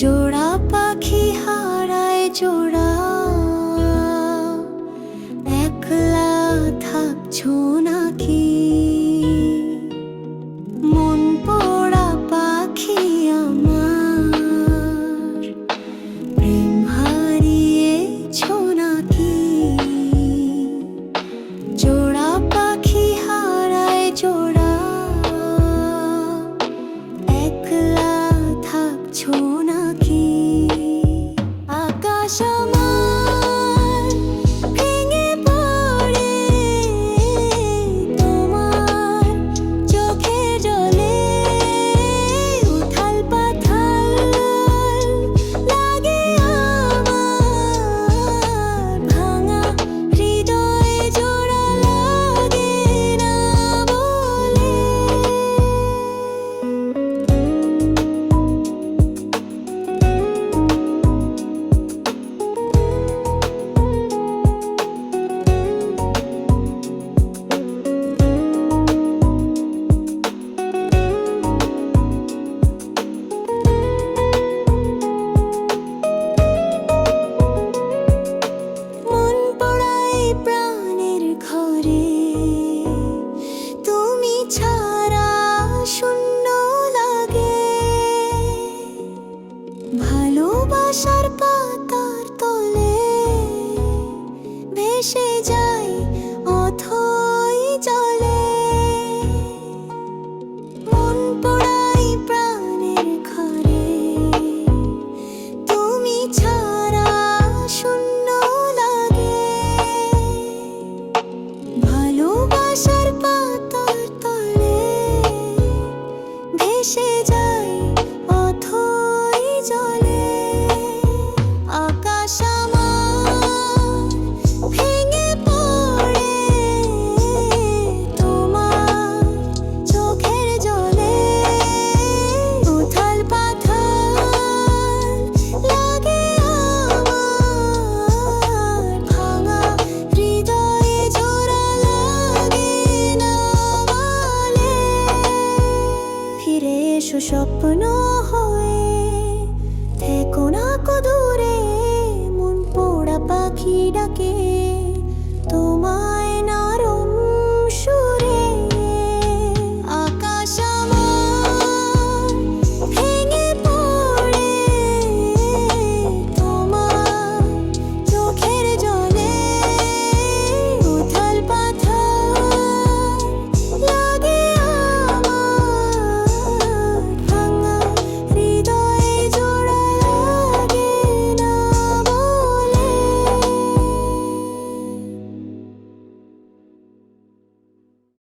জোড়া পাখি হারায় জোড়া। একলা থাকছো নাকি? মন পোড়া পাখি আমার। প্রেম হারিয়েছ নাকি? জোড়া পাখি হারায় জোড়া। একলা থাকছো ভালোবাসার পাতার তলে ভেসে যায় অথই জলে। মন পড়াই প্রাণের ঘরে, তুমি ছাড়া শূন্য লাগে। ভালোবাসার পাতার সুস্বপ্ন হয়ে থেকো না কদু